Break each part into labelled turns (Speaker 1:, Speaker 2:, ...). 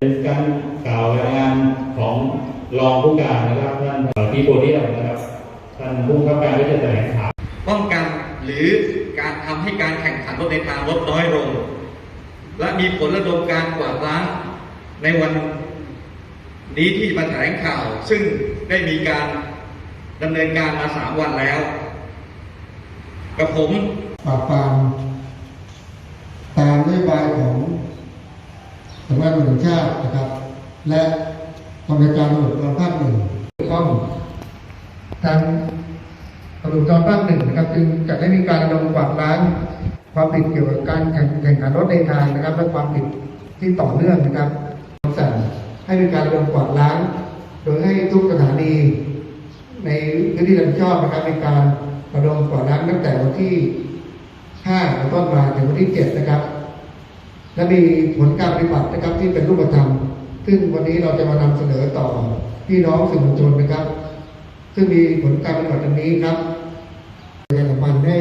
Speaker 1: เป็นการกล่าวรายงานของรองผู้การนะครับท่านที่โพเดียมนะครับท่านผู้ข้าการก็จะแถลงข่าว
Speaker 2: ป้องกันหรือการทำให้การแข่งขันรถในทางลดน้อยลง และมีผลระดมการกวาดล้างในวันนี้ที่มาแถลงข่าว ซึ่งได้มีการดำเนินการมาสามวันแล้ว กับผม
Speaker 3: ปราบปรามตามนโยบายของ สำนักงานตำรวจแห่งชาตินะครับ และกองบัญชาการตำรวจภูธรภาคหนึ่งต้องทางตำรวจภูธรภาคหนึ่งนะครับจึงจะได้มีการระดมกวาดล้างความผิดเกี่ยวกับการแข่งขันรถในทางนะครับ และความผิดที่ต่อเนื่องนะครับคำสั่งให้มีการระดมกวาดล้าง โดยให้ทุกสถานีในพื้นที่รับผิดชอบนะครับในการระดมกวาดล้างตั้งแต่วันที่5ต้นมาถึงวันที่ 7 นะครับ และมีผลการปฏิบัตินะครับที่เป็นรูปธรรม ซึ่งวันนี้เราจะมานำเสนอต่อพี่น้องสื่อมวลชนนะครับ ซึ่งมีผลการปฏิบัติดังนี้ครับประชาสัมพันธ์ให้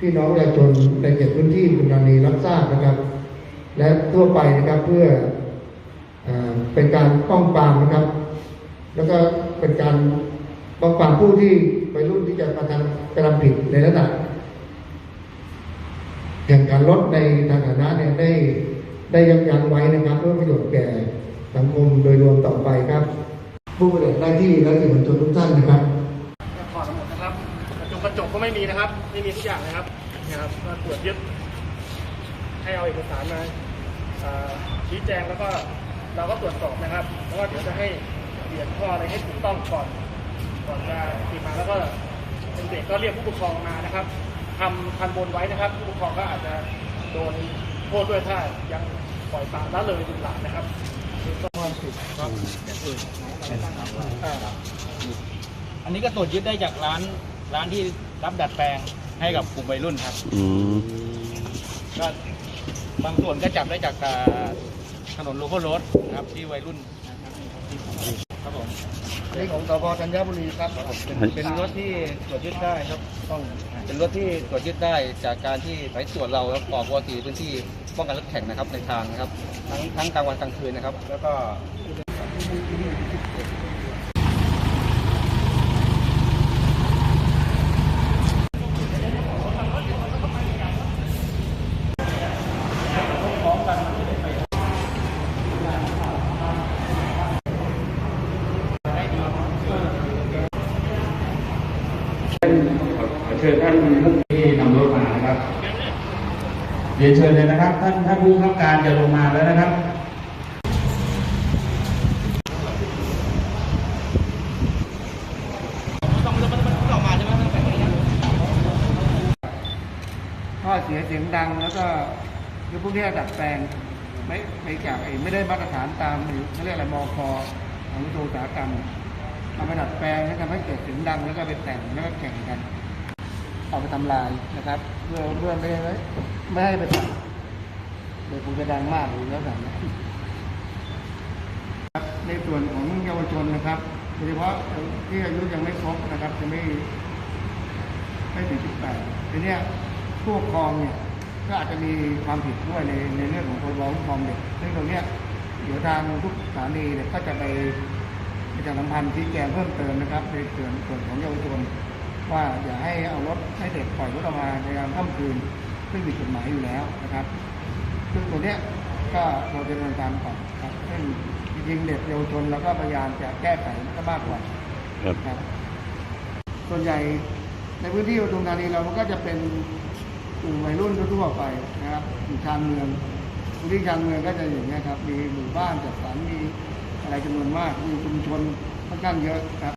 Speaker 3: พี่น้องประชาชนในเขตพื้นที่บุรีรัมย์รับทราบนะครับ และทั่วไปนะครับเพื่อเออเป็นการป้องปรามนะครับ แล้วก็เป็นการป้องปรามผู้ที่ไปรุ่นที่จะกระทำกระทำผิดในระดับ แข่งขันรถในทางสาธารณะเนี่ยได้ได้ยับยั้งไว้นะครับเพื่อประโยชน์แก่สังคมโดยรวมต่อไปครับ ผู้ปฏิบัติหน้าที่และสื่อมวลชนทุกท่านนะครับ
Speaker 4: ถอดมาหมดนะครับกระจกกระจกก็ไม่มีนะครับ ไม่มีทุกอย่างนะครับเนี่ยครับก็ตรวจยึดให้เอาเอกสารมาชี้แจงแล้วก็เราก็ตรวจสอบนะครับ แล้วก็เดี๋ยวจะให้เปลี่ยนข้ออะไรให้ถูกต้องก่อนก่อนจะติดมาแล้วก็เด็กก็เรียกผู้ปกครองมานะครับ ทำทันบนไว้นะครับ ผู้ปกครองก็อาจจะโดนโทษด้วยถ้ายังปล่อยปละละเลยบุญหลานนะครับความผิดครับอย่างอื่นอ่า
Speaker 5: อันนี้ก็ตรวจยึดได้จากร้านร้านที่รับดัดแปลงให้กับกลุ่มวัยรุ่นครับ
Speaker 6: อืม
Speaker 5: ก็บางส่วนก็จับได้จากอ่า ถนนโลโก้รถครับที่วัยรุ่นนะครับผม
Speaker 3: นี่ของสพธัญบุรีครับ
Speaker 5: เป็นเป็นรถที่ตรวจยึดได้ครับต้องเป็นรถที่ตรวจยึดได้จากการที่สายตรวจเราครับออกปกติพื้นที่ป้องกันรถแข่งนะครับในทางนะครับ ทั้งทั้งกลางวันกลางคืนนะครับ แล้วก็
Speaker 1: เชิญท่านผู้ที่นำรถมานะครับเรียนเชิญเลยนะครับ ท่านท่านผู้ข้าการจะลงมาแล้วนะครับ
Speaker 3: ข้อเสียเสียงดังแล้วก็คือพวกนี้ดัดแปลงไม่ไม่จากไอ้ไม่ได้มาตรฐานตามหรือเขาเรียกอะไรมคของกระทรวงอุตสาหกรรม เอาไปดัดแปลงให้ทำให้เกิดเสียงดังแล้วก็ไปแต่งแล้วก็แข่งกัน เอาไปทำลายนะครับเพื่อเพื่อไม่ให้ไม่ให้ไปทำเดี๋ยวคงจะดังมากเลยแล้วกันนะในส่วนของเยาวชนนะครับโดยเฉพาะที่อายุยังไม่ครบนะครับ จะไม่ไม่ถึง18ทีเนี้ยผู้ปกครองเนี่ยก็อาจจะมีความผิดด้วยในในเรื่องของพรบคุ้มครองเด็กซึ่งตรงเนี้ยเดี๋ยวทางทุกสถานีเนี่ยก็จะไป ประชาสัมพันธ์ชี้แจงเพิ่มเติมนะครับในส่วนส่วนของเยาวชนว่าอย่าให้เอารถให้เด็กปล่อยรถออกมาในยามค่ำคืนซึ่งมีกฎหมายอยู่แล้วนะครับซึ่งตัวเนี้ยก็เราจะดำเนินการก่อนครับซึ่งจริงๆเด็กเยาวชนเราก็พยายามจะแก้ไขมันก็มากกว่า
Speaker 6: ครับ
Speaker 3: ครับ ส่วนใหญ่ในพื้นที่ปทุมธานีเราก็จะเป็นกลุ่มวัยรุ่นทั่วๆไปนะครับอยู่ชานเมืองพื้นที่ชานเมืองก็จะอย่างนี้ยครับ มีหมู่บ้านจัดสรรมี อะไรจำนวนมากมีชุมชนค่อนข้างเยอะครับ